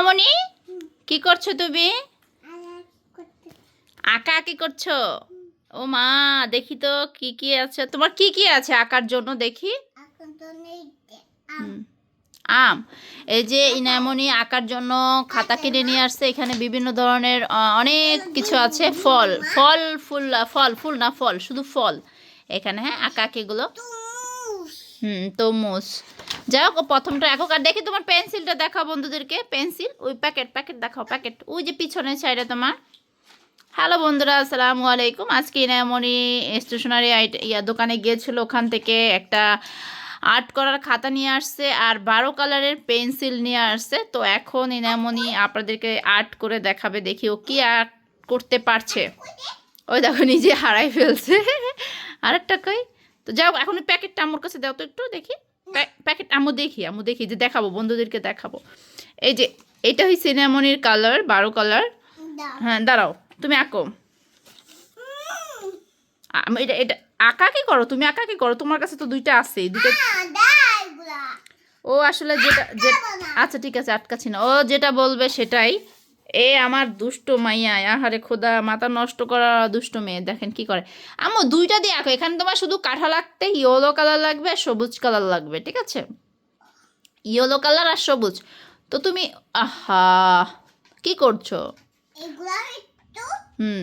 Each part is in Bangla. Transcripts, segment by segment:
মামনি কি করছ তুমি? আঁকা কি করছ? ও মা দেখি তো কি কি আছে। তোমার কি কি আছে আঁকার জন্য দেখি? আম। এই যে ইনামনি আঁকার জন্য খাতা কিনে নিয়ে আসছে। এখানে বিভিন্ন ধরনের অনেক কিছু আছে। ফল ফল ফুল ফল ফুল না ফল শুধু ফল। এখানে হ্যাঁ আঁকা আঁকিগুলো হুম তরমুজ যাই হোক প্রথমটা একক, আর দেখি তোমার পেন্সিলটা দেখাও বন্ধুদেরকে। পেন্সিল, ওই প্যাকেট প্যাকেট দেখাও, প্যাকেট। ওই যে পিছনের সাইডে তোমার। হ্যালো বন্ধুরা, আসসালামু আলাইকুম। আজকে ইনামনি স্টেশনারি ইয়া, দোকানে গিয়েছিল, ওখান থেকে একটা আর্ট করার খাতা নিয়ে আসছে, আর বারো কালারের পেন্সিল নিয়ে আসছে। তো এখন ইনামনি আপনাদেরকে আর্ট করে দেখাবে, দেখি ও কী আর্ট করতে পারছে। ওই দেখো, নিজে হারাই ফেলছে। আরেকটা কই? তো যাও এখন প্যাকেটটা আমার কাছে দাও তো একটু, দেখি। প্যাকেট আমু দেখি আমু দেখি যে দেখাবো বন্ধুদেরকে দেখাবো। এই যে এটা হচ্ছে সিনেমনির কালার বারো কালার হ্যাঁ দাঁড়াও তুমি আঁকো। আমি এটা এটা আঁকা কি করো? তুমি আঁকা কি করো? তোমার কাছে তো দুইটা আছে দুইটা ও আসলে যেটা যে আচ্ছা ঠিক আছে আটকাছি না। ও যেটা বলবে সেটাই। এ আমার দুষ্ট মাইয়া আহারে খোদা মাথা নষ্ট করা দুষ্ট মেয়ে দেখেন কি করে। আম্মু দুইটা দিয়ে আঁকো এখানে তোমার শুধু কাঠা লাগতে ইয়েলো কালার লাগবে আর সবুজ কালার লাগবে ঠিক আছে? ইয়েলো কালার আর সবুজ। তো তুমি আহা কি করছ? হুম।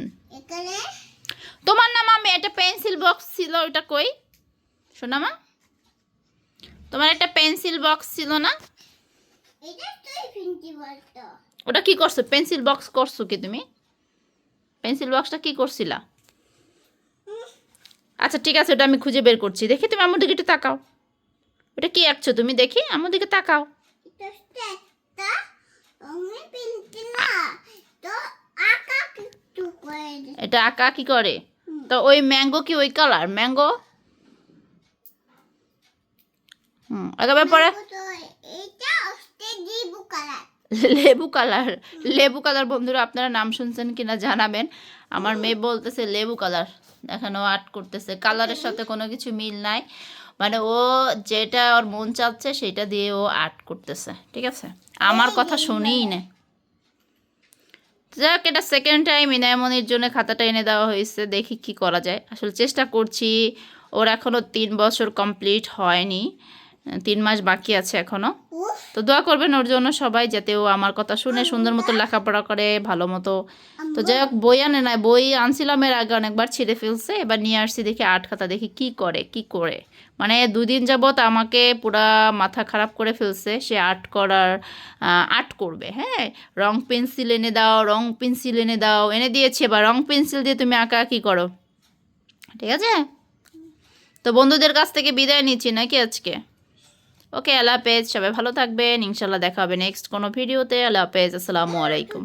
তোমার নাম আমি একটা পেন্সিল বক্স ছিল ওটা কই? শোনা মা তোমার একটা পেন্সিল বক্স ছিল না? ওটা কি করছ? পেন্সিল বক্স করছ কি তুমি? পেন্সিল বক্সটা কি করছিলা? আচ্ছা ঠিক আছে ওটা আমি খুঁজে বের করছি। দেখি তুমি আমার দিকে একটু তাকাও। ওটা কি আঁকছো তুমি? দেখি আমার দিকে তাকাও। এটা আঁকা কি করে? তো ওই ম্যাঙ্গো কি ওই কালার ম্যাঙ্গো হুম একেবারে পরে। লেবু কালার। লেবু কালার বন্ধুরা আপনারা নাম শুনছেন কিনা জানাবেন। আমার মেয়ে বলতেছে লেবু কালার। দেখেন ও আর্ট করতেছে। কালারের সাথে কোনো কিছু মিল নাই। মানে ও যেটা ওর মন চাচ্ছে সেটা দিয়ে ও আর্ট করতেছে। ঠিক আছে? আমার কথা শুনেই না। যাক এটা সেকেন্ড টাইম ইনায়মনির জন্য খাতাটা এনে দেওয়া হয়েছে। দেখি কি করা যায়। আসলে চেষ্টা করছি। ওর এখনও তিন বছর কমপ্লিট হয়নি। তিন মাস বাকি আছে এখনও তো দোয়া করবেন ওর জন্য সবাই যাতে ও আমার কথা শুনে সুন্দর মতো লেখাপড়া করে ভালো মতো। তো যাই হোক বই আনে না বই আনছিলাম এর আগে অনেকবার ছিঁড়ে ফেলছে। এবার নিয়ে আসছি দেখি আর্ট খাতা দেখি কি করে কি করে। মানে দুদিন যাবৎ আমাকে পুরা মাথা খারাপ করে ফেলছে। সে আর্ট করার আর্ট করবে হ্যাঁ? রং পেন্সিল এনে দাও রং পেন্সিল এনে দাও। এনে দিয়েছে বা রং পেন্সিল দিয়ে তুমি আঁকা কি করো। ঠিক আছে? তো বন্ধুদের কাছ থেকে বিদায় নিচ্ছি নাকি আজকে? ওকে, আল্লাহ হাফেজ, সবাই ভালো থাকবেন ইনশাল্লাহ দেখা হবে নেক্সট কোনো ভিডিওতে, আল্লাহ হাফেজ, আসসালামু আলাইকুম।